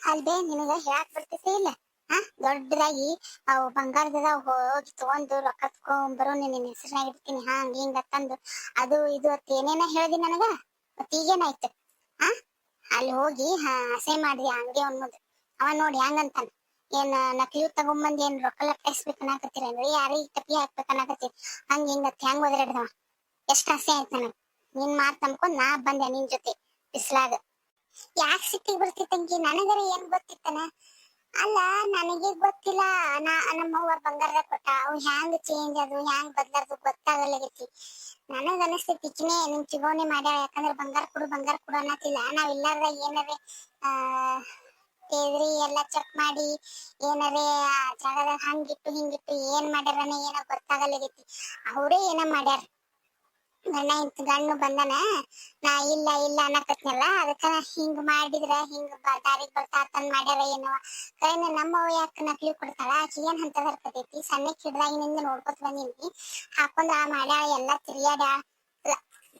ಅಲ್ಬೇ, ನಿನಗ ಹೇಳಕ್ ಬರ್ತೈತೆ ಇಲ್ಲ. ಹಾ, ದೊಡ್ಡದಾಗಿ ಅವು ಬಂಗಾರದಾಗ ಹೋಗಿ ತಗೊಂಡು ರೊಕ್ಕ ತಗೊಂಡ್ಬರೋ ನಿನ್ನ ಹೆಸರಿನಾಗ ಇಡ್ತೀನಿ. ಹಂಗ ಹಿಂಗ ತಂದು ಅದು ಇದು ಅತ್ ಏನೇನ ಹೇಳ್ದಿ ನನಗ? ಮತ್ ಈಗೇನಾಯ್ತು ಹಾ, ಅಲ್ಲಿ ಹೋಗಿ, ಹಾ, ಅಸೆ ಮಾಡ್ದಿ, ಹಂಗೆ ಅನ್ನೋದು ಅವ ನೋಡಿ ಹಂಗಂತಾನ ಏನ್ ನಕಲಿ ತಗೊಂಬಂದ್ ಏನ್ ರೊಕ್ಕ ಲಟ್ಟಿಸ್ಬೇಕು ಅನ್ನಕತ್ತೀರ? ಅಂದ್ರೆ ಯಾರಿಗೆ ಟಪಿ ಹಾಕ್ಬೇಕು ಹಂಗ ಹಿಂಗ ಹೆಂಗ್ ಒದರಾಡ್ದವ? ಎಷ್ಟ್ ಆಸೆ ಆಯ್ತು ನನ್ ನಿನ್ ಮಾತ್ ನಂಬ್ಕೊಂಡ್ ನಾ ಬಂದೆ ನಿನ್ ಜೊತೆ. ಬಿಸ್ಲಾಗ. ಯಾಕೆ ಸಿಟ್ಟಿಗೆ ಬರ್ತಿತ್ತಂಗಿ ನನಗರ ಏನ್ ಗೊತ್ತಿತ್ತನ? ಅಲ್ಲ ನನಗೆ ಗೊತ್ತಿಲ್ಲ. ನಾ ನಮ್ಮವ್ವ ಬಂಗಾರದ ಕೊಟ್ಟ. ಅವ್ ಹ್ಯಾಂಗ್ ಚೇಂಜ್ ಅದು, ಹ್ಯಾಂಗ್ ಬದ್ಲಾರ್ದು ಗೊತ್ತಾಗಲ್ಲಿ ನನಗ ಅನಸ್ತೈತಿ ಈಕಿನೇ ನಿಮ್ ಚಿಗೋಣಿ ಮಾಡ್ಯಾಳ. ಯಾಕಂದ್ರ ಬಂಗಾರ ಕೊಡು ಬಂಗಾರ ಕೊಡು ಅನ್ನತಿಲ್ಲ ನಾವ್ ಇಲ್ಲಾರ್ದಾಗ ಏನಾರೆ, ಆ ತೇದ್ರಿ ಎಲ್ಲ ಚೆಕ್ ಮಾಡಿ, ಏನಾರೆ ಜಾಗದಾಗ ಹಂಗಿಟ್ಟು ಹಿಂಗಿಟ್ಟು ಏನ್ ಮಾಡ್ಯಾರನ ಏನೋ ಗೊತ್ತಾಗಲ್ಲಿ ಅವ್ರೇ ಏನೋ ಮಾಡ್ಯಾರ. ಗಂಡ ಇಂತ ಗಂಡು ಬಂದನ, ನಾ ಇಲ್ಲ ಇಲ್ಲ ಅನ್ನಕತ್ನಲ್ಲ, ಅದಕ್ಕ ಹಿಂಗ್ ಮಾಡಿದ್ರ ಹಿಂಗ್ ದಾರಿಗ್ ಬರ್ತಾ ತಂದ್ ಮಾಡ್ಯಾರ ಏನವ? ಕೈನ ನಮ್ಮವ್ ಯಾಕ ನಕ್ಲಿ ಕೊಡ್ತಾಳ? ಆಕಿ ಏನ್ ಹಂತದ ಇರ್ತೈತಿ ಸಣ್ಣಕ್ ಹಿಡ್ದಾಗಿನಿಂದ ನೋಡ್ಕೊತ ಬಂದಿನಿ. ಹಾಕೊಂಡ್ ಆ ಮಾಡ್ಯಾಳ, ಎಲ್ಲಾ ತಿರ್ಗ್ಯಾಡ್ಯಾಳ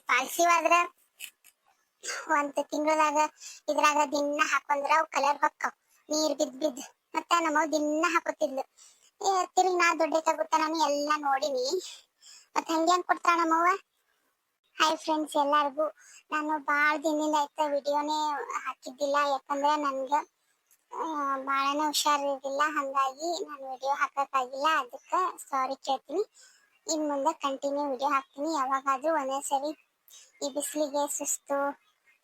ಪಾಲ್ಸಿವಾದ್ರ ಒಂದ್ ತಿಂಗಳದಾಗ ಇದ್ರಾಗ ದಿನ ಹಾಕೊಂಡ್ರ ಅವ್ ಕಲರ್ ಹೊಕ್ಕವ್. ನೀರ್ ಬಿದ್ ಬಿದ್ ಮತ್ತ ನಮ್ಮವ್ ದಿನ ಹಾಕೋತಿದ್ಲು. ತಿರುಗಿ ನಾ ದೊಡ್ಡ ನಾನು ಎಲ್ಲಾ ನೋಡಿನಿ. ಮತ್ತ ಹಂಗೇನ್ ಕೊಡ್ತಾಳ ನಮ್ಮವ್ವ? ಹಾಯ್ ಫ್ರೆಂಡ್ಸ್ ಎಲ್ಲರಿಗೂ. ನಾನು ಭಾಳ ದಿನದಿಂದ ಆಯ್ತು ವಿಡಿಯೋನೇ ಹಾಕಿದ್ದಿಲ್ಲ. ಯಾಕಂದ್ರೆ ನನ್ಗೆ ಭಾಳನೇ ಹುಷಾರಿರಲಿಲ್ಲ ಹಾಗಾಗಿ ನಾನು ವಿಡಿಯೋ ಹಾಕೋಕ್ಕಾಗಿಲ್ಲ. ಅದಕ್ಕೆ ಸಾರಿ ಕೇಳ್ತೀನಿ. ಇನ್ನು ಮುಂದೆ ಕಂಟಿನ್ಯೂ ವಿಡಿಯೋ ಹಾಕ್ತೀನಿ. ಯಾವಾಗಾದ್ರೂ ಒಂದೇ ಸರಿ ಈ ಬಿಸಿಲಿಗೆ ಸುಸ್ತು,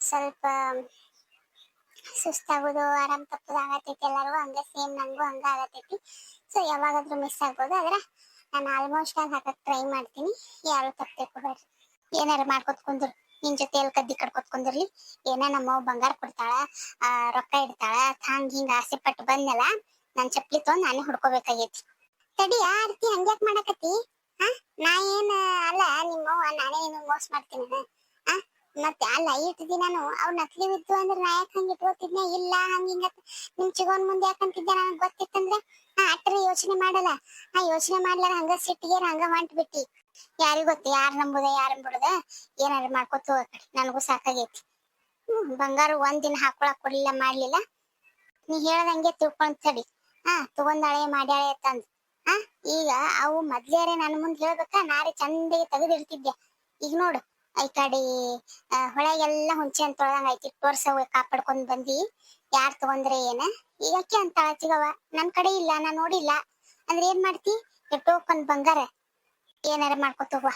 ಸ್ವಲ್ಪ ಸುಸ್ತಾಗೋದು, ಆರಾಮ್ ತಪ್ಪದು ಆಗತೈತಿ ಎಲ್ಲರಿಗೂ. ಹಂಗೆ ಸೇಮ್ ನನಗೂ ಹಂಗೆ ಆಗತೈತಿ. ಸೊ ಯಾವಾಗಾದ್ರೂ ಮಿಸ್ ಆಗ್ಬೋದು. ಆದ್ರೆ ನಾನು ಆಲ್ಮೋಸ್ಟ್ ಆಗಿ ಹಾಕಕ್ಕೆ ಟ್ರೈ ಮಾಡ್ತೀನಿ. ಯಾರು ತಪ್ಪಬೇಕು ಕೊಡೋರು. ಏನಾರ ಮಾಡ್ಕೊತ ಕುಂದ್ರು ನಿನ್ ಜೊತೆ ಎಲ್ ಕದ್ದಿ ಕಡ್ಕೊತ್ ಕುಂದಿರ್ಲಿ ಏನ ನಮ್ಮವ್ ಬಂಗಾರ ಕೊಡ್ತಾಳ, ಆ, ರೊಕ್ಕ ಇಡ್ತಾಳ, ಹಂಗ್ ಹಿಂಗ ಆಸೆ ಪಟ್ಟು ಬಂದ್ನಲ್ಲ, ನನ್ ಚಪ್ಲಿ ತೊಗೊಂಡ್ ನಾನೇ ಹುಡ್ಕೋಬೇಕಾಗೈತಿ. ತಡಿ ಆರ್ತಿ ಹಂಗ್ಯಾಕ್ ಮಾಡಕತ್ತಿ? ಹಾ ನಾ ಏನ್, ಅಲ್ಲ ನಿಮ್ಮವ್ವ ನಾನೇ ಏನು ಮೋಸ ಮಾಡ್ತೀನಿ ಮತ್ತೆ ಅಲ್ಲ ಇಷ್ಟು ದಿನಾನು ಅವ್ ನಕಲಿ ಇದ್ದು ಅಂದ್ರೆ ನಾ ಯಾಕೆ ಹಂಗ ಇಟ್ಕೋತಿದ್ನೆ ಇಲ್ಲ, ಹಂಗ ಹಿಂಗ ನಿಮ್ ಚಿಗೋನ್ ಮುಂದೆ ಯಾಕಂತಿದ್ದೆ ನನಗ್ ಗೊತ್ತಿತ್ತಂದ್ರೆ ಆ ಅಟ್ರ ಯೋಚನೆ ಮಾಡಲ್ಲ. ಆ ಯೋಚನೆ ಮಾಡ್ಲಾರ ಹಂಗ ಸಿಟ್ಟಿಗೆ ಹಂಗ ಹೊಂಟ್ ಬಿಟ್ಟಿ. ಯಾರಿಗ್ ಗೊತ್ತು? ಯಾರ ನಂಬುದ, ಯಾರ ಬಿಡುದ ಏನಾರ ಮಾಡ್ಕೊತ ಹೋಗಕಡಿ ನನಗೂ ಸಾಕಾಗೈತಿ. ಬಂಗಾರ ಒಂದ್ ದಿನ ಹಾಕೊಳಕ್ ಕೊಡ್ಲಿಲ್ಲ, ಮಾಡ್ಲಿಲ್ಲ. ನೀ ಹೇಳ್ದಂಗೆ ತಿಳ್ಕೊಂತ ತಡಿ. ಹಾ, ತಗೊಂಡಾಳೆ, ಮಾಡ್ಯಾಳೆ ತಂದ್. ಹಾ, ಈಗ ಅವು ಮೊದ್ಲೇರೆ ನನ್ ಮುಂದ್ ಹೇಳ್ಬೇಕಾ? ನಾರಿ ಚಂದಗೆ ತೆಗೆದಿಡ್ತಿದ್ದೆ ಈಗ ನೋಡು. ಈ ಕಡೆ ಹೊಳೆಗೆಲ್ಲ ಹುಂಚೆ ಅಂತ ತೊಳ್ದಂಗ ಐತಿ. ತೋರ್ಸ, ಕಾಪಾಡ್ಕೊಂಡ್ ಬಂದಿ. ಯಾರ್ ತಗೊಂಡ್ರೆ ಏನ? ಈಗ ಅಕ್ಕಿ ಅಂತ ಸಿಗವ ನನ್ ಕಡೆ ಇಲ್ಲ, ನಾ ನೋಡಿಲ್ಲ. ಅಂದ್ರೆ ಏನ್ ಮಾಡ್ತಿ? ಟೋಕನ್ ಬಂಗಾರ ಏನಾರ ಮಾಡ್ಕೊತವ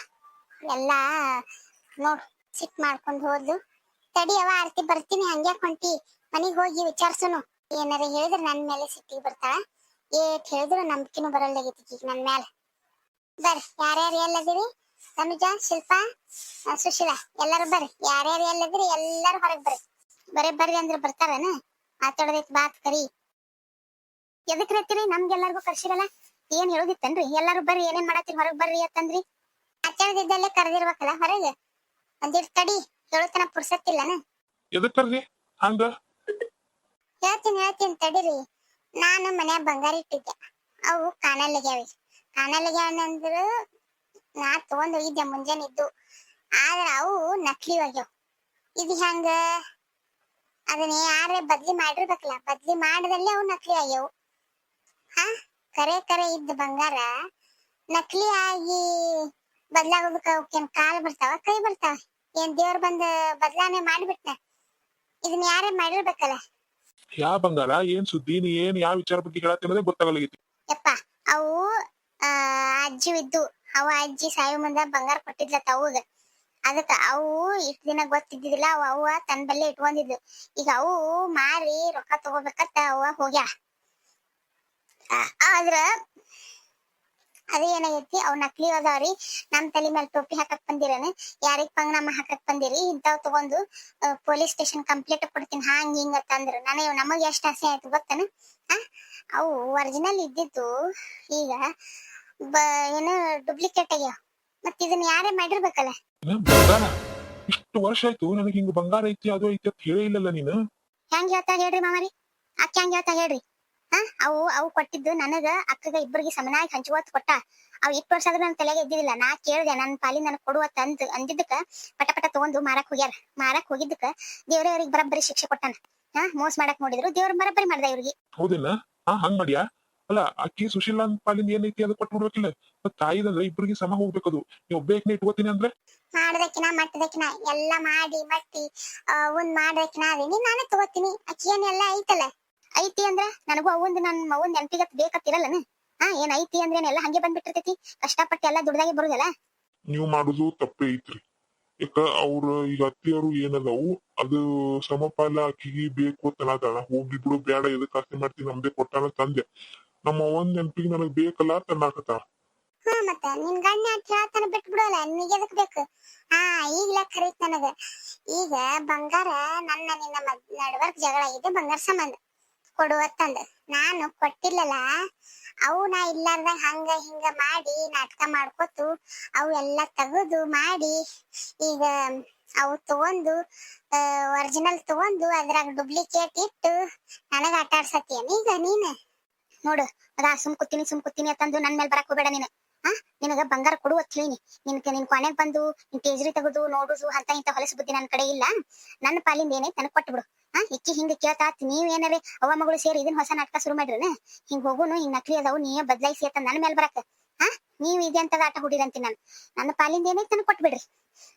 ಎಲ್ಲಾ ನೋಡ್, ಸಿಟ್ ಮಾಡ್ಕೊಂಡ್ ಹೋದ್ಲು. ತಡಿ ಅವ ಆರ್ತಿ ಬರ್ತೀನಿ. ಹಂಗ್ಯಾಕ್ ಹೊಂಟಿ? ಮನಿಗ್ ಹೋಗಿ ವಿಚಾರ್ಸುನು. ಏನಾರ ಹೇಳಿದ್ರ ನನ್ ಮೇಲೆ ಸಿಟ್ಟಿಗೆ ಬರ್ತಾಳ. ಏಟ್ ಹೇಳಿದ್ರು ನಂಬಿಕೆನೂ ಬರಲ್ಲಾಗೈತಿ ಈಗ ನನ್ ಮ್ಯಾಲ. ಬರ್ರಿ, ಯಾರ್ಯಾರು ಎಲ್ಲದಿರಿ? ತನುಜ ಶಿಲ್ಪಾ ಸುಶೀಲಾ ಎಲ್ಲಾರು ಬರ್ರಿ. ಯಾರ್ಯಾರು ಎಲ್ಲಿದ್ರಿ ಎಲ್ಲಾರು ಹೊರಗ್ ಬರ್ರಿ. ಬರೇ ಬರ್ರಿ ಅಂದ್ರೆ ಬರ್ತಾರೇನ? ಮಾತಾಡೋದೈತ್ ಬಾತ್ ಕರಿ. ಎದಕ್ ಹೇಳ್ತೀರಿ ನಮ್ಗೆಲ್ಲರಿಗೂ ಕರ್ಸಿರಲ್ಲ? ಏನ್ ಹೇಳೋದಿತ್ತನ್ರಿ? ಎಲ್ಲಾರು ಬರ್ರಿ ಏನೇನ್ ಮಾಡತ್ತೀರಿ ಹೊರಗ್ ಬರ್ರಿ ಅಂತಂದ್ರಿ. ಆಚಾರದಿದ್ದಲ್ಲೇ ಕರೆದಿರ್ಬೇಕಲ್ಲ ಹೊರಗೆ? ಅಂದಿರ್ ತಡಿ ಹೇಳೋತನ ಪುರ್ಸತ್ತಿಲ್ಲನ? ಹಂಗ? ಹೇಳ್ತೀನಿ ಹೇಳ್ತೀನಿ ತಡಿರಿ. ನಾನು ಮನ್ಯಾಗ ಬಂಗಾರ ಇಟ್ಟಿದ್ದೆ. ಅವು ಕಾಣಲ್ಲಿಗ್ಯಾವಿ ಕಾಣಲ್ಲಿಗ್ಯಾವ ಅಂದ್ರ ನಾ ತಗೊಂಡ್ ಹೋಗಿದ್ದೆ ಮುಂಜಾನೆ ಇದ್ದು ಆದ್ರ ಅವು ನಕಲಿ ಆಗ್ಯಾವ ಇದು ಹೆಂಗ? ಅದನ್ನ ಯಾರೇ ಬದ್ಲಿ ಮಾಡಿರ್ಬೇಕಲ್ಲ ಬದ್ಲಿ ಮಾಡದಲ್ಲೇ ಅವು ನಕಲಿ ಆಗ್ಯಾವು. ಹಾ ಕರೆ ಕರೆ ಇದ್ದ ಬಂಗಾರ ನಕಲಿ ಆಗಿ ಬದ್ಲಾಗೋದಕ್ಕ ಅವಕ್ಕೇನ್ ಕಾಲ್ ಬರ್ತಾವ ಕೈ ಬರ್ತಾವ? ಏನ್ ದೇವ್ರ ಬಂದ ಬದ್ಲಾವಣೆ ಮಾಡಿಬಿಟ್ನ? ಇದನ್ನ ಯಾರೇ ಮಾಡಿರ್ಬೇಕಲ್ಲ? ಯಾ ಬಂಗಾರ ಏನ್ ಸುದ್ದಿ ನೀ ಏನ್ ಯಾವ ವಿಚಾರ ಬಗ್ಗೆ ಹೇಳತ್ತೆ ಅನ್ನೋದೇ ಯಪ್ಪ ಅವು ಅಜ್ಜಿ ಇದ್ದು ಅವ ಅಜ್ಜಿ ಸಾಯು ಮುಂದ ಬಂಗಾರ ಕೊಟ್ಟಿದ್ಲತ್ತ ಅವಾಗ ಅದಕ್ಕ ಅವು ಇಷ್ಟ ದಿನ ಗೊತ್ತಿದ್ದಿದಿಲ್ಲ ಅವ ಅವ್ವ ತನ್ನ ಬಲ್ಲೆ ಇಟ್ಕೊಂಡಿದ್ಲು. ಈಗ ಅವು ಮಾರಿ ರೊಕ್ಕ ತಗೋಬೇಕತ್ತ ಅವ ಹೋಗ್ಯಾ ಆದ್ರ ಅದ ಏನಾಗೈತಿ, ಅವ್ ನಕಲಿ ಅದಾವ್ರಿ ನಮ್ ತಲೆ ಮೇಲೆ ಟೋಪಿ ಹಾಕಕ್ ಬಂದಿರನ? ಯಾರಿಗ್ ನಮ್ಮ ಹಾಕಕ್ ಬಂದಿರಿ? ಇಂತಾವ್ ತಗೊಂಡು ಪೊಲೀಸ್ ಸ್ಟೇಷನ್ ಕಂಪ್ಲೇಂಟ್ ಕೊಡ್ತೀನಿ, ಹಾಂಗ್ ಹಿಂಗ ಅಂದ್ರು. ನನಗೆ, ನಮಗ್ ಎಷ್ಟ್ ಆಸೆ ಆಯ್ತು ಗೊತ್ತನ? ಅವು ಒರಿಜಿನಲ್ ಇದ್ದಿದ್ದು ಈಗ ಏನು ಡೂಪ್ಲಿಕೇಟ್ ಆಗ್ಯಾವ. ಮತ್ ಇದನ್ನ ಯಾರೇ ಮಾಡಿರ್ಬೇಕಲ್ಲ. ಬಂಗಾರ ಇಷ್ಟು ವರ್ಷ ಆಯ್ತು ನನಗೆ ಹಿಂಗ ಬಂಗಾರ ಐತಿ ಅದು ಐತಿ ಅಂತ ಹೇಳೇ ಇಲ್ಲಲ್ಲ ನೀನು? ಹೆಂಗ್ ಹೇಳ್ತಾ ಹೇಳ್ರಿ ಮಾಮಾರಿ? ಅಕ್ಕ ಹೆಂಗ್ ಹೇಳ್ತಾ ಹೇಳ್ರಿ? ಹಾ ಅವು ಅವು ಕೊಟ್ಟಿದ್ದು ನನಗ ಅಕ್ಕಗ ಇಬ್ಬರಿಗೆ ಸಮನಾಗಿ ಹಂಚುವತ್ ಕೊಟ್ಟ. ಅವ್ ಇಟ್ಟು ವರ್ಷ ಆದ್ರೂ ನನ್ನ ತಲೆಗೆ ಇದ್ದಿದ್ದಿಲ್ಲ ನಾ ಕೇಳ್ದೆ ನನ್ನ ಪಾಲಿ ನನಗ್ ಕೊಡುವ ತಂದ್ ಅಂದಿದ್ದಕ್ಕ ಪಟ ಪಟ ತಗೊಂಡು ಮಾರಕ್ ಹೋಗ್ಯಾರ. ಮಾರಕ್ ಹೋಗಿದ್ದಕ್ಕ ದೇವ್ರೇ ಅವ್ರಿಗೆ ಬರಬ್ಬರಿ ಶಿಕ್ಷೆ ಕೊಟ್ಟಾನ. ಹಾ ಮೋಸ ಮಾಡಕ್ ನೋಡಿದ್ರು ದೇವ್ರ ಬರಬ್ಬರಿ ಮಾಡ್ದ ಇವ್ರಿಗೆ. ಹೌದಿಲ್ಲ ಹಾ ಹಂಗ್ ಮಾಡ್ಯಾ? ಅಲ್ಲ ಅಕ್ಕಿ ಸುಶೀಲಾ ಅಂತ ಪಾಲಿಂದ ಏನೈತಿ ಅದು ಕೊಟ್ಟು ಬಿಡ್ಬೇಕಿಲ್ಲ. ಮತ್ ತಾಯಿದಂದ್ರೆ ಇಬ್ರಿಗೆ ಸಮ ಹೋಗ್ಬೇಕದು. ನೀವು ಒಬ್ಬೇಕ್ನ ಇಟ್ಕೋತೀನಿ ಅಂದ್ರೆ? ಮಾಡ್ದಕ್ಕಿನ ಮಟ್ಟದಕ್ಕಿನ ಎಲ್ಲ ಮಾಡಿ ಮಟ್ಟಿ ಒಂದ್ ಮಾಡ್ದಕ್ಕಿನ ಅದೀನಿ ನಾನೇ ತಗೋತೀನಿ. ಅಕ್ಕಿ ಏನೆಲ್ಲ ಐತಲ್ಲ? ಐತಿ ಅಂದ್ರ ನನಗೂ ಅವೊಂದು ನನ್ ಮಗನ್ ನೆನಪಿಗತ್ ಬೇಕತ್ತಿರಲ್ಲನ? ಹಾ ಏನ್ ಐತಿ ಅಂದ್ರೆ ಏನೆಲ್ಲ ಹಂಗೆ ಬಂದ್ಬಿಟ್ಟಿರ್ತೈತಿ? ಕಷ್ಟಪಟ್ಟು ಎಲ್ಲ ದುಡ್ದಾಗೆ ಬರುದಲ್ಲ? ನೀವ್ ಮಾಡುದು ತಪ್ಪೇ ಐತ್ರಿ. ಯಾಕ ಅವ್ರ ಈಗ ಅತ್ತಿಯವರು ಏನದವು? ಅದು ಸಮಪಾಲ ಅಕ್ಕಿಗೆ ಬೇಕು ಅಂತ ಹೋಗಿ ಹೋಗ್ಲಿ ಬಿಡು ಬೇಡ ಎದಕ್ ಆಸ್ತಿ ಮಾಡ್ತೀನಿ ನಮ್ದೇ ಕೊಟ್ಟಾನ ತಂದೆ. ನಮ್ಮ ಒಂದ್ ನೆನಪಿಗೆ ನನಗ್ ಬೇಕಲ್ಲ ತನ್ನಾಕತ್ತಾಳ ಹಾ, ಮತ್ತ ನಿನ್ ಗಣ್ಯ ಅಂತ ಹೇಳ್ತಾನ ಬಿಟ್ಟು ಬಿಡೋಲ್ಲ ನಿನಗೆ ಎದಕ್ ಬೇಕು? ಹಾ, ಈಗ್ಲೇ ಕರೀತ್ ನನಗ. ಈಗ ಬಂಗಾರ ನನ್ನ ನಿನ್ನ ನಡ್ವರ್ಕ್ ಜಗಳ ಆಗಿದೆ, ಬಂಗಾರ ಸಂಬಂಧ. ಕೊಡುವತ್ತಂದ ನಾನು ಕೊಟ್ಟಿಲ್ಲಲ್ಲ, ಅವು ನಾ ಇಲ್ಲಾರ್ದಂಗ ಹಂಗ ಹಿಂಗ ಮಾಡಿ ನಾಟಕ ಮಾಡ್ಕೊತು, ಅವು ಎಲ್ಲ ತೆಗೆದು ಮಾಡಿ, ಈಗ ಅವು ತಗೊಂಡು ಒರಿಜಿನಲ್ ತಗೊಂಡು ಅದ್ರಾಗ ಡುಪ್ಲಿಕೇಟ್ ಇಟ್ಟು ನನಗ ಆಟ ಆಡ್ಸತ್ತೀಯನ್ ಈಗ ನೀನ್? ನೋಡು, ಅದ ಸುಮ್ ಕೂತೀನಿ ಸುಮ್ ಕೂತೀನಿ ಅಂತಂದು ನನ್ ಮೇಲೆ ಬರಕ್ ಹೋಗ್ಬೇಡ ನೀನು. ಹಾ ನಿನಗ ಬಂಗಾರ ಕೊಡು ಅಂತ ಹೇಳಿನಿ. ನಿನ್ ನಿನ್ ಕೊನೆಗ್ ಬಂದು ನಿನ್ ಟೇಜ್ರಿ ತಗದು, ನೋಡುದು, ಅಂತ ಇಂತ ಹೊಲಸ ಬುದ್ಧಿ ನನ್ ಕಡೆ ಇಲ್ಲ. ನನ್ನ ಪಾಲಿಂದ ಏನೇ ತನಗ್ ಕೊಟ್ಬಿಡು ಹಾ ಇಕ್ಕಿ ಹಿಂಗ ಕೇಳ್ತಾತ್ ನೀವ್ ಏನಾರ ಅವ್ವ ಮಗಳು ಸೇರಿ ಇದನ್ ಹೊಸ ನಾಟಕ ಶುರು ನಾ ಹಿಂಗ್ ಹೋಗುನು, ಹಿಂಗ್ ನಕಲಿ ಅದಾವು ನೀ ಬದ್ಲಾಯಿಸಿ ಅಂತ ನನ್ ಮೇಲೆ ಬರಕ್. ಹಾ ನೀವ್ ಇದೆ ಅಂತ ಆಟ ಹುಡಿರಂತೀನಿ ನಾನು. ನನ್ನ ಪಾಲಿಂದ ತನಕ ಕೊಟ್ಟ ಕೊಟ್ಬಿಡ್ರಿ.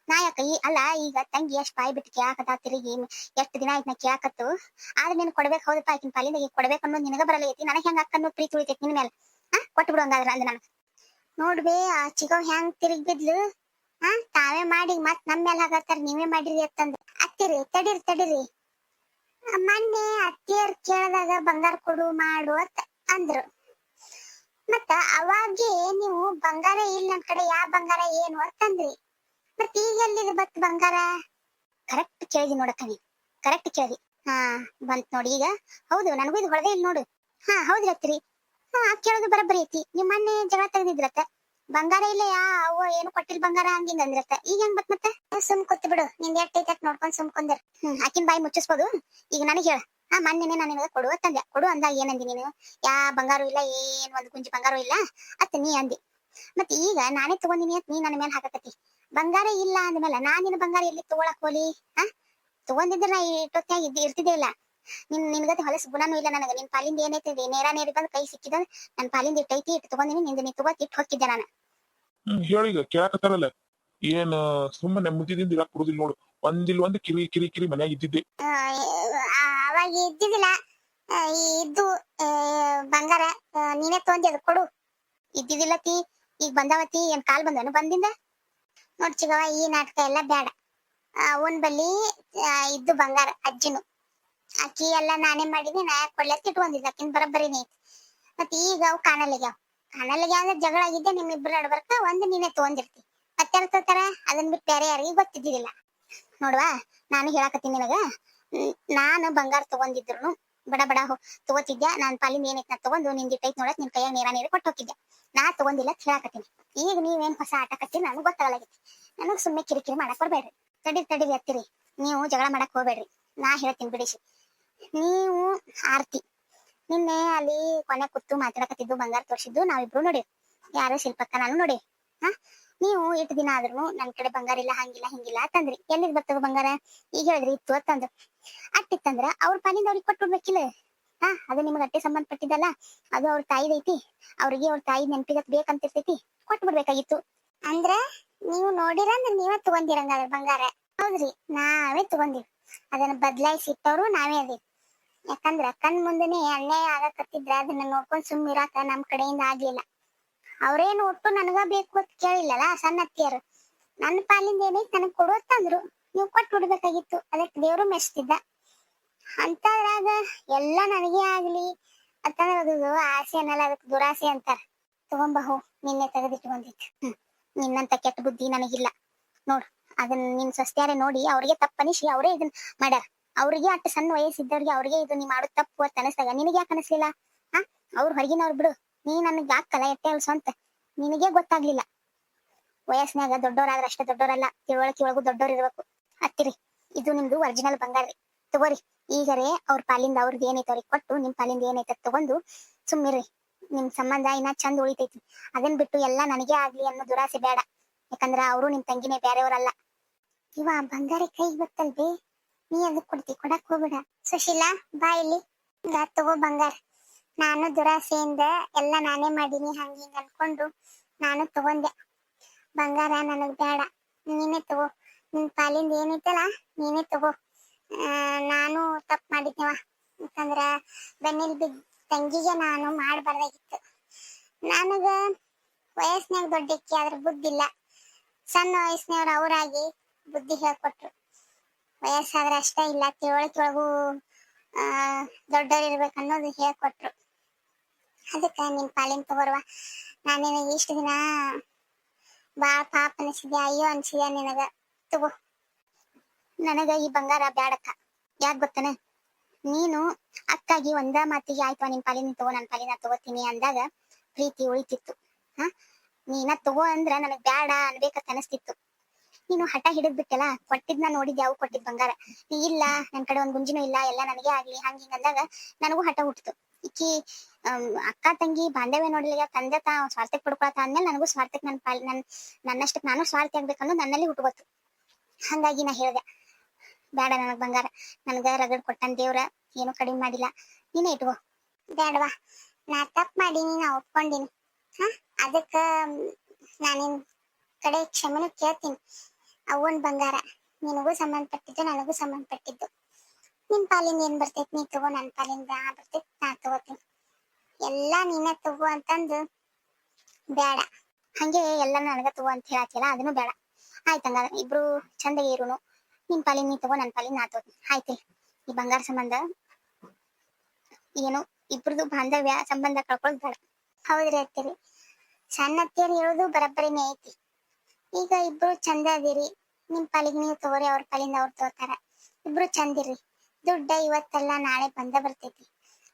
ನಾ ಯಾಕ ಈ ಅಲ್ಲ, ಈಗ ತಂಗಿ ಎಷ್ಟ್ ಬಾಯಿ ಬಿಟ್ಟು ಕೇಳಾಕತ್ತ ತಿರುಗಿ ಎಷ್ಟ್ ದಿನ ಆಯ್ತು ನಾ ಕೇಳಾಕತ್ತು. ಆದ್ರೆ ನೀನ್ ಕೊಡ್ಬೇಕು ಹೌದಪ್ಪ ಆಕಿನ ಪಾಲಿಂದ ಈಗ ಕೊಡ್ಬೇಕು ಅನ್ನೋದು ನಿನಗ ಬರಲೈತಿ. ನನಗ್ ಹೆಂಗ ಅಕ್ಕ ಪ್ರೀತಿ ಉಳಿತೈತಿ ನಿನ್ ಮೇಲೆ ಹಾ ಕೊಟ್ಬಿಡು ಹಂಗಾದ್ರ ಅಂದ ನಾನು. ನೋಡ್ಬೇ ಆ ಚಿಗೋ ಹೆಂಗ್ ತಿರುಗ್ ಬಿದ್ಲು? ಹಾ ತಾವೇ ಮಾಡಿ ಮತ್ ನಮ್ ಮೇಲೆ ಹಾಕತ್ತಾರ ನೀವೇ ಮಾಡಿರಿ ಅತ್ತಂದ್ರೆ ಅತ್ತಿರಿ, ತಡಿರಿ ತಡಿರಿ. ಮೊನ್ನೆ ಅತ್ತಿಯರ್ ಕೇಳಿದಾಗ ಬಂಗಾರ ಕೊಡು ಮಾಡು ಅಂತ ಅಂದ್ರು. ಮತ್ತ ಅವಾಗೆ ನೀವು ಬಂಗಾರ ಇಲ್ಲ ನನ್ ಕಡೆ ಯಾವ ಬಂಗಾರ ಏನು ಅಂತಂದ್ರಿ ಮತ್ ಈಗ ಎಲ್ಲಿದೆ ಬತ್ ಬಂಗಾರ? ಕರೆಕ್ಟ್ ಕೇಳಿದಿ ನೋಡಕ್ಕ ನೀ ಕರೆಕ್ಟ್ ಕೇಳಿದಿ. ಹಾ ಬಂತ್ ನೋಡಿ ಈಗ. ಹೌದು ನನಗೂ ಇದು ಹೊಳದೇ ಇಲ್ಲ ನೋಡು. ಹಾ ಹೌದ್ರಿ ಹತ್ತಿರಿ ಹಾ ಕೇಳೋದು ಬರಬ್ಬರಿ ಐತಿ. ನಿಮ್ ಮೊನ್ನೆ ಜಗಳ ತೆಗೆದಿದ್ರತ್ತ. ಬಂಗಾರ ಇಲ್ಲ ಯಾ ಅವ್ವ ಏನು ಕೊಟ್ಟಿಲ್ ಬಂಗಾರ ಹಂಗಿಂಗ್ ಅಂದ್ರತ್ತ. ಈಗ ಹೆಂಗ್ ಬತ್ ಮತ್ತೆ? ಸುಮ್ ಕೂತ್ ಬಿಡು. ನಿಂದ ಎಟ್ ಐತೆ ಅಷ್ಟ್ ನೋಡ್ಕೊಂಡ್ ಸುಮ್ ಕುಂದರ್. ಹ್ಮ್ ಆಕಿನ್ ಬಾಯಿ ಮುಚ್ಚಿಸ್ಬೋದು. ಈಗ ನನಗೆ ಹೇಳ. ಹಾ ಮೊನ್ನೆ ನಾನು ನಿಮಗೆ ಕೊಡು ಅಂತಂದೆ ಕೊಡು ಅಂದಾಗ ಏನಂದಿ ನೀನು? ಯಾ ಬಂಗಾರ ಇಲ್ಲ ಏನ್ ಒಂದ್ ಗುಂಜಿ ಬಂಗಾರ ಇಲ್ಲ? ಅತ್ತ ನೀ ಅಂದಿ. ಮತ್ತೆ ಈಗ ನಾನೇ ತಗೊಂಡಿನಿ ಅಂತ ನೀ ನನ್ನ ಮೇಲೆ ಹಾಕಕತ್ತಿ. ಬಂಗಾರ ಇಲ್ಲ ಅಂದ್ಮೇಲೆ ನಾ ನಿನ್ನ ಬಂಗಾರ ಎಲ್ಲಿ ತಗೊಳಕ್ ಹೋಲಿ? ಹಾ? ತಗೊಂಡಿದ್ರೆ ನಾ ಇಟ್ಟೊತ್ತಾಗ ಇದ್ ಇರ್ತಿದ್ದೆ ಇಲ್ಲ. ನಿನ್ ನಿನ್ಗತೆ ಹೊಲಸು ಗುಣನೂ ಇಲ್ಲ ನನಗ. ನಿನ್ ಪಾಲಿಂದ ಏನೈತೆ? ನೇರ ನೇರಿ ಬಂದ್ ಕೈ ಸಿಕ್ಕಿದ ನನ್ ಪಾಲಿಂದ ಇಟ್ಟೈತಿ ಇಟ್ಟು ತಗೊಂಡಿನಿ ನಿಂದ ನೀ ತಗೋತ್ ಇಟ್ಟು ಹೋಗಿದ್ದೆ ನಾನು. ಹ್ಮ್ ಹೇಳೀಗ ಕೇಳಾಕತ್ತಾರಲ್ಲ. ಏನ್ ಸುಮ್ಮನೆ ನೆಮ್ಮದಿದಿಂದ ಇರಾಕ್ ಕೊಡುದಿಲ್ಲ ನೋಡು. ಒಂದಿಲ್ ಒಂದ್ ಕಿರಿ ಕಿರಿ ಕಿರಿ ಮನ್ಯಾಗ ಇದ್ದಿದ್ದೆ. ಆ, ಆ, ಅವಾಗ ಇದ್ದಿದ್ದಿಲ್ಲ. ಇದ್ದು ಆ, ಬಂಗಾರ ಆ, ನೀನೇ ತಗೊಂಡಿ ಅದು ಕೊಡು. ಇದ್ದಿದ್ದಿಲ್ಲ ತಿ ಈಗ ಬಂದಾವತಿ ಏನ್ ಕಾಲ್ ಬಂದನು ಬಂದಿಂದ? ನೋಡ್ ಚಿಗವ, ಈ ನಾಟಕ ಎಲ್ಲ ಬೇಡ ಅವನ್ ಬಲ್ಲಿ ಇದ್ದು ಬಂಗಾರ, ಅಜ್ಜಿನು. ಅಕ್ಕಿ ಎಲ್ಲ ನಾನೇ ಮಾಡಿದ್ನಿ ನಾ ಯಾಕೆ ಕೊಡ್ಲತ್ತ ಇಟ್ಕೊಂಡಿದ್ದೆ ಅಕ್ಕಿನ ಬರಬ್ಬರಿನೇ ಐತಿ ಮತ್ ಈಗ ಅವು ಕಾಣಲಿಗ್ಯಾವ. ಕಾಣಲಿಗ್ಯಾವ ಅಂದ್ರೆ ಜಗಳ ಆಗಿದ್ದೆ, ನಿಮ್ಮಿಬ್ರು ನಡ್ಬರ್ಕ ಒಂದ್ ನೀನೆ ತಗೊಂಡಿರ್ತಿ. ಮತ್ತೆರ್ತಾರ ತೋತಾರ ಅದನ್ ಬಿಟ್ಟು ಬೇರೆ ಯಾರಿಗೂ ಗೊತ್ತಿದ್ದಿಲ್ಲ ನೋಡ್ವಾ, ನಾನು ಹೇಳಾಕತ್ತೀನಿ ನಿನಗ. ನಾನು ಬಂಗಾರ ತಗೊಂಡಿದ್ರು ಬಡ ಬಡ ತಗೋತಿದ್ದೆ ನಾನ್ ಪಾಲಿಂದ ಏನೈತ್ ನಾ ತಗೊಂಡು ನಿಂದ ಇಟ್ಟೈತ್ ನೋಡಕ್ ನಿನ್ ಕೈಯಾಗ ನೀರ ನೀರು ಕೊಟ್ಟು ಹೋಗಿದ್ದೆ ನಾ ತಗೊಂಡಿಲ್ಲ ಅಂತ ಈಗ ಈಗ ನೀವೇನ್ ಹೊಸ ಆಟ ಕತ್ತಿ ನನಗ್ ಗೊತ್ತಾಗಲಾಗೈತಿ. ನನಗ್ ಸುಮ್ಮನೆ ಕಿರಿಕಿರಿ ಮಾಡಕ್ ಬರ್ಬೇಡ್ರಿ. ತಡೀರಿ ತಡೀರಿ ಎತ್ತಿರಿ ನೀವು ಜಗಳ ಮಾಡಕ್ ಹೋಗ್ಬೇಡ್ರಿ. ನಾ ಹೇಳ್ತೀನಿ ಬಿಡಿಸಿ ನೀವು ಆರ್ತಿ. ನಿನ್ನೆ ಅಲ್ಲಿ ಕೊನೆ ಕೂತು ಮಾತಾಡಕತ್ತಿದ್ದು ಬಂಗಾರ ತೋರ್ಸಿದ್ದು ನಾವಿಬ್ರು ನೋಡಿ ಯಾರು ಶಿಲ್ಪಕ್ಕ ನಾನು ನೋಡಿ ಹಾ? ನೀವು ಎಷ್ಟು ದಿನ ಆದ್ರೂ ನನ್ ಕಡೆ ಬಂಗಾರ ಇಲ್ಲ, ಹಂಗಿಲ್ಲ, ಹಿಂಗಿಲ್ಲ ತಂದ್ರಿ. ಎಲ್ಲಿ ಬರ್ತದ ಬಂಗಾರ? ಈಗ ಹೇಳಿದ್ರಿ, ಇತ್ತು ಅಂತಂದ್ರು ಅಟ್ಟಿತ್ತಂದ್ರ ಅವ್ರ ಪಾಲಿಂದ ಅವ್ರಿಗೆ ಕೊಟ್ಬಿಡ್ಬೇಕಿಲ್ಲ. ಹಾ, ಅದು ನಿಮ್ಗೆ ಅಟ್ಟೆ ಸಂಬಂಧಪಟ್ಟಿದ್ದಲ್ಲ, ಅದು ಅವ್ರ ತಾಯಿದೈತಿ ಅವ್ರಿಗೆ ಅವ್ರ ತಾಯಿ ನೆನಪಿಗತ್ ಬೇಕಂತಿರ್ತೈತಿ, ಕೊಟ್ಬಿಡ್ಬೇಕಾಗಿತ್ತು. ಅಂದ್ರ ನೀವು ನೋಡಿರಂದ್ರ ನೀವೇ ತಗೊಂಡಿರಂಗಾದ್ರ ಬಂಗಾರ. ಹೌದ್ರಿ, ನಾವೇ ತಗೊಂಡಿವಿ. ಅದನ್ನ ಬದಲಾಯಿಸಿ ಇಟ್ಟವ್ರು ನಾವೇ ಅದೀವಿ. ಯಾಕಂದ್ರ ಕಣ್ ಮುಂದೆನೆ ಅನ್ಯಾಯ ಆಗಕತ್ತಿದ್ರ, ಅದನ್ನ ನೋಡ್ಕೊಂಡ್ ಸುಮ್ ಇರಾಕ ನಮ್ ಕಡೆಯಿಂದ ಆಗ್ಲಿಲ್ಲ. ಅವ್ರೇನು ಒಟ್ಟು ನನಗ ಬೇಕು ಅಂತ ಕೇಳಿಲ್ಲಲ್ಲ ಸಣ್ಣ ಅತ್ತಿಯರು. ನನ್ನ ಪಾಲಿಂದ ಏನೈತಿ ನನಗ್ ಕೊಡು ಅಂತಂದ್ರು ನೀವು ಕೊಟ್ಟು ಬಿಡ್ಬೇಕಾಗಿತ್ತು. ಅದಕ್ಕೆ ದೇವ್ರು ಮೆಚ್ತಿದ್ದ. ಅಂತದ್ರಾಗ ಎಲ್ಲ ನನಗೆ ಆಗ್ಲಿ. ಅಂತಂದ್ರೆ ಅದು ಆಸೆ ಅನ್ನಲ್ಲ, ಅದಕ್ಕೆ ದುರಾಸೆ ಅಂತಾರ. ತಗೊಂಬಹು ನಿನ್ನೆ ತೆಗೆದಿಟ್ಕೊಂಡಿತ್ತು ನಿನ್ನಂತ ಕೆಟ್ಟ ಬುದ್ಧಿ ನನಗಿಲ್ಲ. ನೋಡ್, ಅದನ್ನ ನಿನ್ ಸಸ್ತ್ಯಾರೆ ನೋಡಿ, ಅವ್ರಿಗೆ ತಪ್ಪನಿಸಿ ಅವರೇ ಇದನ್ನ ಮಾಡ್ಯಾರ. ಅವ್ರಿಗೆ ಅಷ್ಟು ಸಣ್ಣ ವಯಸ್ಸಿದ್ದವ್ರಿಗೆ ಅವ್ರಿಗೆ ಇದು ನೀ ಮಾಡೋದ್ ತಪ್ಪು ಅಂತ ಅನಿಸ್ದಾಗ ನಿನಗೆ ಯಾಕೆ ಹಾ? ಅವ್ರು ಹೊರಗಿನವ್ರು ಬಿಡು. ನೀ ನನಗೆ ಹಾಕಲ್ಲ ಎಟ್ಟೆ ಅಲ್ ಸ್ವಂತ ನಿನಗೆ ಗೊತ್ತಾಗ್ಲಿಲ್ಲ. ವಯಸ್ಸಿನಾಗ ದೊಡ್ಡವರಾದ್ರೆ ಅಷ್ಟೇ ದೊಡ್ಡವರಲ್ಲ ತಿಳುವಳಿಕೆ ಒಳಗು ದೊಡ್ಡವ್ರು ಇರ್ಬೇಕು. ಹತ್ತಿರಿ, ಇದು ನಿಮ್ದು ಒರಿಜಿನಲ್ ಬಂಗಾರ ರೀ. ತಗೋರಿ, ಈಗರೇ ಅವ್ರ ಪಾಲಿಂದ ಅವ್ರದ್ದು ಏನೈತೆ ಅವ್ರಿಗೆ ಕೊಟ್ಟು ನಿಮ್ ಪಾಲಿಂದ ಏನೈತೆ ತಗೊಂಡು ಸುಮ್ಮಿರಿ ನಿಮ್ ಸಂಬಂಧ ಇನ್ನ ಚಂದ ಉಳಿತೈತಿ. ಅದನ್ ಬಿಟ್ಟು ಎಲ್ಲ ನನಗೆ ಆಗ್ಲಿ ಅನ್ನೋ ದುರಾಸೆ ಬೇಡ. ಯಾಕಂದ್ರ ಅವರು ನಿಮ್ ತಂಗಿನೇ ಬೇರೆಯವರಲ್ಲ ಇವ ಬಂಗಾರ ಕೈ ಗೊತ್ತಲ್ರಿ ನೀ ಅದಕ್ಕೆ ಕೊಡ್ತಿ, ಕೊಡಕ್ ಹೋಗ್ಬೇಡ. ಸುಶೀಲಾ, ಬಾ ಇಲ್ಲಿ. ತಗೋ ಬಂಗಾರ. ನಾನು ದುರಾಸೆಯಿಂದ ಎಲ್ಲ ನಾನೇ ಮಾಡೀನಿ, ಹಂಗ ಹಿಂಗ ಅನ್ಕೊಂಡು ನಾನು ತಗೊಂಡೆ. ಬಂಗಾರ ನನಗ್ ಬೇಡ, ನೀನೇ ತಗೋ. ನಿನ್ ಪಾಲಿಂದ ಏನೈತಲ್ಲ, ನೀನೇ ತಗೋ. ನಾನು ತಪ್ಪು ಮಾಡಿದ್ನವ. ಅಂತಂದ್ರ ಬೆನ್ನಿಲ್ ಬಿದ್ದ ತಂಗಿಗೆ ನಾನು ಮಾಡಬಾರ್ದಾಗಿತ್ತು. ನನಗ ವಯಸ್ಸಿನಾಗ ದೊಡ್ಡಕ್ಕಿ ಆದ್ರೆ ಬುದ್ಧಿ ಇಲ್ಲ. ಸಣ್ಣ ವಯಸ್ಸಿನವ್ರು ಅವರಾಗಿ ಬುದ್ಧಿ ಹೇಳ್ಕೊಟ್ರು. ವಯಸ್ಸಾದ್ರೆ ಅಷ್ಟೇ ಇಲ್ಲ ತಿಳುವಳಿಕೆ ಒಳಗೂ ಆ, ದೊಡ್ಡವ್ರು ಇರ್ಬೇಕು ಅನ್ನೋದು ಹೇಳ್ಕೊಟ್ರು. ಅದಕ್ಕೆ ನಿನ್ ಪಾಲಿನ ತಗೋರ್ವ. ನಾನು ನಿನಗೆ ಇಷ್ಟು ದಿನ ಬಾಳ ಪಾಪ ಅನಿಸಿದೆ ಅಯ್ಯೋ ಅನ್ಸಿದ್ಯ ನಿನಗ. ತಗೋ. ನನಗ ಈ ಬಂಗಾರ ಬ್ಯಾಡಕ್ಕ. ಯಾಕ್ ಗೊತ್ತನ? ನೀನು ಅಕ್ಕಾಗಿ ಒಂದ ಮಾತಿಗೆ, ಆಯ್ತು ನಿನ್ ಪಾಲಿನ ತಗೋ, ನನ್ ಪಾಲಿನ ತಗೋತೀನಿ ಅಂದಾಗ ಪ್ರೀತಿ ಉಳಿತಿತ್ತು. ಹ? ನೀನ ತಗೋ ಅಂದ್ರ ನನಗ್ ಬ್ಯಾಡ ಅನ್ಬೇಕಂತ ಅನಸ್ತಿತ್ತು. ನೀನು ಹಠ ಹಿಡಿದ್ ಬಿಟ್ಟಲ್ಲ ಕೊಟ್ಟಿದ್ನ ನೋಡಿದ್ ಯಾವ ಕೊಟ್ಟಿದ್ ಬಂಗಾರ. ನೀ ಇಲ್ಲ, ನನ್ ಕಡೆ ಒಂದ್ ಗುಂಜಿನೂ ಇಲ್ಲ, ಎಲ್ಲ ನನಗೆ ಆಗ್ಲಿ, ಹಿಂಗ ಅಂದಾಗ ನನಗೂ ಹಠ ಹುಟ್ಟಿತು ಈಕಿ ಅಕ್ಕ, ತಂಗಿ, ಬಾಂಧವ್ಯ ನೋಡ್ಲಿಲ್ಲ ತಂದೆ, ತಾ ಸ್ವಾರ್ಥಕ್ಕೆ ಪಡ್ಕೊಳತ ಅಂದ್ಮೇಲೆ ನನಗೂ ಸ್ವಾರ್ಥಕ್ಕೆ ನನ್ ಪಾಲ್, ನನ್ ನನ್ನಷ್ಟಕ್ಕೆ ನಾನು ಸ್ವಾರ್ಥಿ ಆಗ್ಬೇಕನ್ನೋದು ನನ್ನಲ್ಲಿ ಹುಟ್ಟುಗೊತ್ತು ಹಂಗಾಗಿ ನಾ ಹೇಳ್ದೆ ಬೇಡ ನನಗ್ ಬಂಗಾರ, ನನ್ಗ ರಗಡ್ ಕೊಟ್ಟನ್ ದೇವ್ರ, ಏನು ಕಡಿಮೆ ಮಾಡಿಲ್ಲ, ನೀನೇ ಇಟ್ಕೋ. ಬೇಡವಾ ನಾ ತಪ್ಪ ಮಾಡೀನಿ, ನಾ ಒಪ್ಕೊಂಡಿನಿ. ಹ, ಅದಕ್ಕ ನಾನಿನ್ ಕಡೆ ಕ್ಷಮೆನೂ ಕೇಳ್ತೀನಿ. ಅವನ್ ಬಂಗಾರ, ನಿನಗೂ ಸಂಬಂಧಪಟ್ಟಿದ್ದು, ನನಗೂ ಸಂಬಂಧಪಟ್ಟಿದ್ದು. ನಿನ್ ಪಾಲಿಂದ ಏನ್ ಬರ್ತೈತಿ? ನೀ ತಗೋ, ನನ್ ಪಾಲಿಂದ ಬರ್ತೈತಿ, ನಾ ತಗೋತೀನಿ. ಎಲ್ಲಾ ನೀನ ತಗೋ ಅಂತಂದು ಬೇಡ ಹಂಗೆ ಎಲ್ಲ ನನಗ ತಗೋ ಅಂತ ಹೇಳತ್ತಿಲ್ಲ ಅದನ್ನು ಬೇಡ ಆಯ್ತು ಹಂಗಾದ್ರೆ, ಇಬ್ರು ಚಂದ ಇರುನು ನಿನ್ ಪಾಲಿನ ನೀ ತಗೋ, ನನ್ ಪಾಲಿನ ನಾ ತಗೋತೀನಿ. ಆಯ್ತಿ ಈ ಬಂಗಾರ ಸಂಬಂಧ ಏನು, ಇಬ್ರದು ಬಾಂಧವ್ಯ ಸಂಬಂಧ ಕಳ್ಕೊಳ್ಳೋದು ಬೇಡ. ಹೌದ್ರಿ ಅತ್ತಿರಿ. ಸಣ್ಣ ಅತ್ತಿಯರ್ ಹೇಳೋದು ಬರಬ್ಬರಿನೇ ಐತಿ. ಈಗ ಇಬ್ರು ಚಂದ ಅದಿರಿ. ನಿಮ್ ಪಾಲಿಗೆ ನೀವು ತಗೋರಿ, ಅವ್ರ ಪಾಲಿಂದ ಅವ್ರು ತಗೋತಾರ. ಇಬ್ರು ಚಂದಿರಿ ದುಡ್ಡ ಇವತ್ತಲ್ಲ ನಾಳೆ ಬಂದ ಬರ್ತೈತಿ.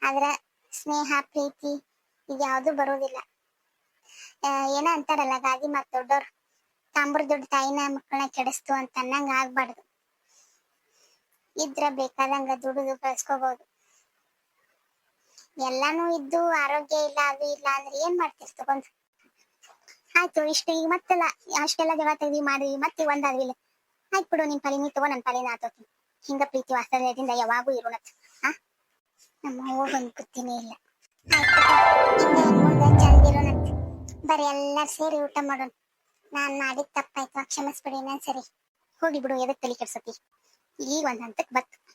ಆದ್ರ ಸ್ನೇಹ, ಪ್ರೀತಿ ಇದ್ಯಾವುದು ಬರೋದಿಲ್ಲ. ಏನ ಅಂತಾರಲ್ಲ, ಗಾದಿ ಮತ್ ದೊಡ್ಡೋರ್ ತಾಂಬ್ರ ದುಡ್ಡು ತಾಯಿನ ಮಕ್ಕಳನ್ನ ಕೆಡಿಸ್ತು ಅಂತ ಅನ್ನಂಗ ಆಗ್ಬಾರ್ದು. ಇದ್ರ ಬೇಕಾದಂಗ ದುಡಿದು ಬಳಸ್ಕೋಬಹುದು ಎಲ್ಲಾನು ಇದ್ದು ಆರೋಗ್ಯ ಇಲ್ಲ, ಅದು ಇಲ್ಲ ಅಂದ್ರೆ ಏನ್ ಮಾಡ್ತೀರಿ ತಗೊಂಡ್? ಆಯ್ತು, ಇಷ್ಟು ಈಗ ಮತ್ತೆಲ್ಲ, ಅಷ್ಟೆಲ್ಲ ಜಗಳ ತೆಗ್ದಿ ಮಾಡಿ ಮತ್ತೆ ಒಂದಾದ್ವಿಲ್ಲ ಆಯ್ತು ಬಿಡು, ನಿನ್ ಪಾಲಿ ನೀ ತಗೋ, ನನ್ ಪಾಲಿನ ಆತೋತಿ ಹಿಂಗ ಪ್ರೀತಿ ವಾಸ್ತವ್ಯದಿಂದ ಯಾವಾಗೂ ಇರೋಣತ್. ಆ? ನಮ್ಮ ಅವ್ವ ಒಂದು ಇಲ್ಲ. ಬರೀ ಎಲ್ಲಾರು ಸೇರಿ ಊಟ ಮಾಡೋಣ. ನಾನ್ ಮಾಡಿದ್ ತಪ್ಪಾಯ್ತು. ಕ್ಷಮಿಸ್ಬಿಡಿ ನಾನು ಸರಿ ಹೋಗಿ ಬಿಡು, ಎದಕ್ ತಲೆ ಕೆಡ್ಸತಿ? ಈಗ ಒಂದ್ ಹಂತಕ್ ಬತ್.